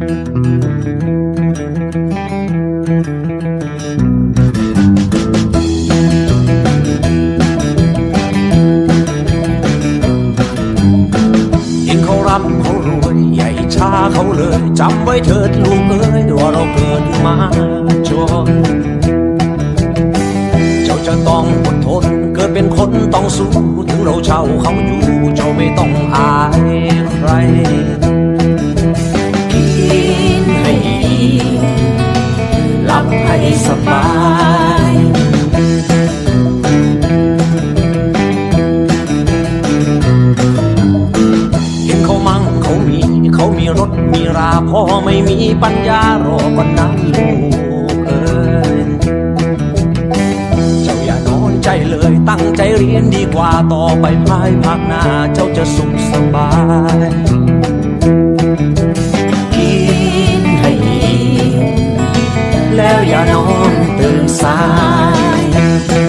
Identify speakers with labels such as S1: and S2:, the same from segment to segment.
S1: เห็นเขาร่ำเขารวยใหญ่ชาเขาเลยจำไว้เถิดลูกเอ้ยว่าเราเกิดมาจนเจ้าจะต้องอดทน เกิดเป็นคนต้องสู้ ถึงเราเช่าเขาอยู่ เจ้าไม่ต้องอายใคร สบายเห็นเขามั่งเขามีเขามีรถมีราพ่อไม่มีปัญญารอวันนั้นลูกเอ้ยเจ้าอย่านอนใจเลยตั้งใจเรียนดีกว่าต่อไปภายภาคหน้าเจ้าจะสุขสบาย แล้วอย่านอนตื่นสาย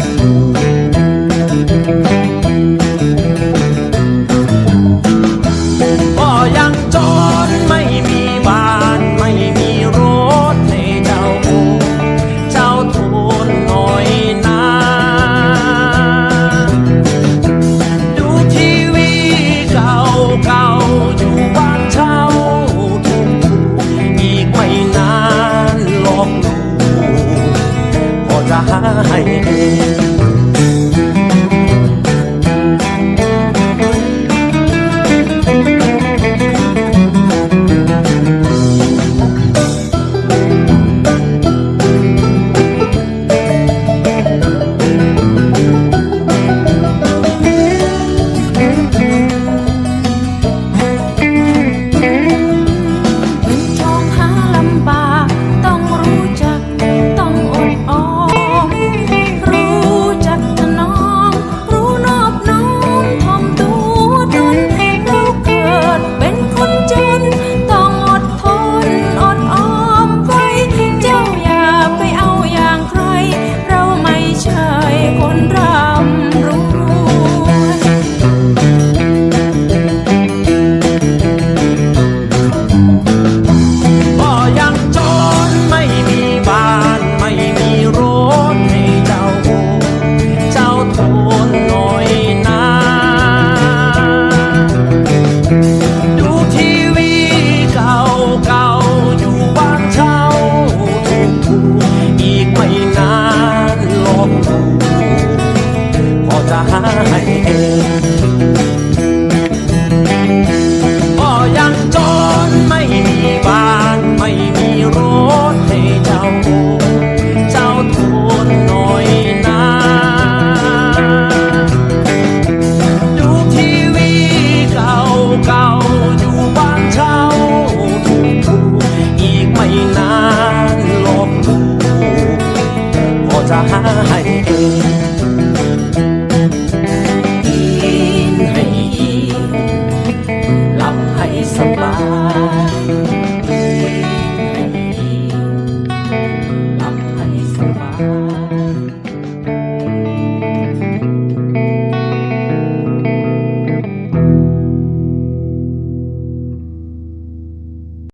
S1: as I do.